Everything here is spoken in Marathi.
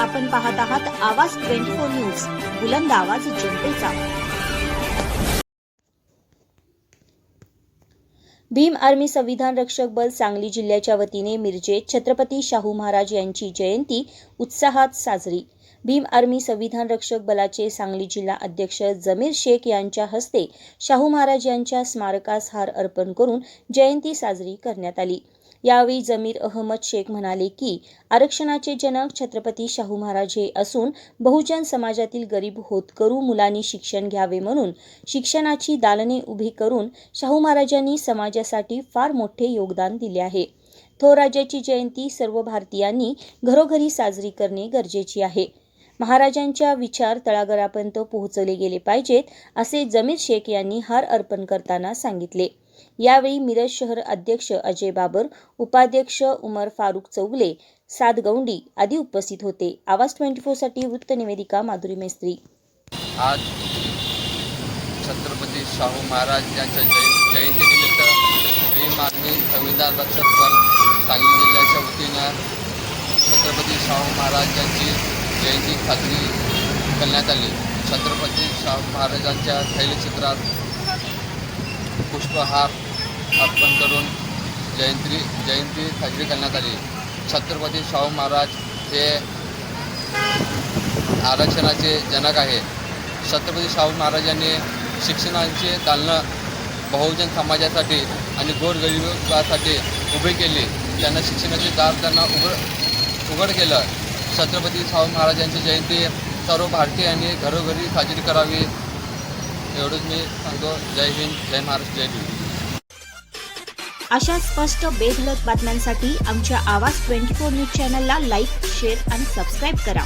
आपण पाहत आहात आवाज ट्वेंटी फोर न्यूज बुलंद आवाज जनतेचा. भीम आर्मी संविधान रक्षक बल सांगली जिल्ह्याच्या वतीने मिरजेत छत्रपती शाहू महाराज यांची जयंती उत्साहात साजरी. भीम आर्मी संविधान रक्षक बलाचे सांगली जिल्हा अध्यक्ष जमीर शेख यांच्या हस्ते शाहू महाराज यांच्या स्मारकास हार अर्पण करून जयंती साजरी करण्यात आली. यावेळी जमीर अहमद शेख म्हणाले की आरक्षणाचे जनक छत्रपती शाहू महाराज हे असून बहुजन समाजातील गरीब होतकरू मुलांनी शिक्षण घ्यावे म्हणून शिक्षणाची दालने उभी करून शाहू महाराजांनी समाजासाठी फार मोठे योगदान दिले आहे. थोराजाची जयंती सर्व भारतीयांनी घरोघरी साजरी करणे गरजेची आहे. महाराजांच्या विचार तळागाळापर्यंत पोहोचवले गेले पाहिजेत असे जमीर शेख यांनी हार अर्पण करताना सांगितले. यावेळी मिरज शहर अध्यक्ष अजय बाबर उपाध्यक्ष उमर फारुक चौगले सातगौंडी आदी उपस्थित होते. आवाज ट्वेंटी फोरसाठी वृत्त निवेदिका माधुरी मेस्त्री. आज छत्रपती शाहू महाराज यांच्या जय जयंतीनिमित्त ही मागणी संविधान रक्षक बल सांगली जिल्ह्याच्या वतीनं छत्रपती शाहू महाराज यांची जयंती साजरी करण्यात आली. छत्रपती शाहू महाराजांच्या तैलचित्रात पुष्पहार अर्पण करून जयंती जयंती साजरी करण्यात आली. छत्रपती शाहू महाराज हे आरक्षणाचे जनक आहे छत्रपती शाहू महाराजांनी शिक्षणाचे दालनं बहुजन समाजासाठी आणि गोरगरिबासाठी उभे केली. त्यांना शिक्षणाचे दार त्यांना उघड उघड केलं. छत्रपती शाहू महाराजांची जयंती सर्व भारतीयांनी घरोघरी साजरी करावी. एवढंच मी सांगतो. जय हिंद जय महाराष्ट्र जय हिंद अशा स्पष्ट बेधलक बातम्यांसाठी आमच्या आवाज ट्वेंटी फोर न्यूज चॅनलला लाईक शेअर आणि सबस्क्राईब करा.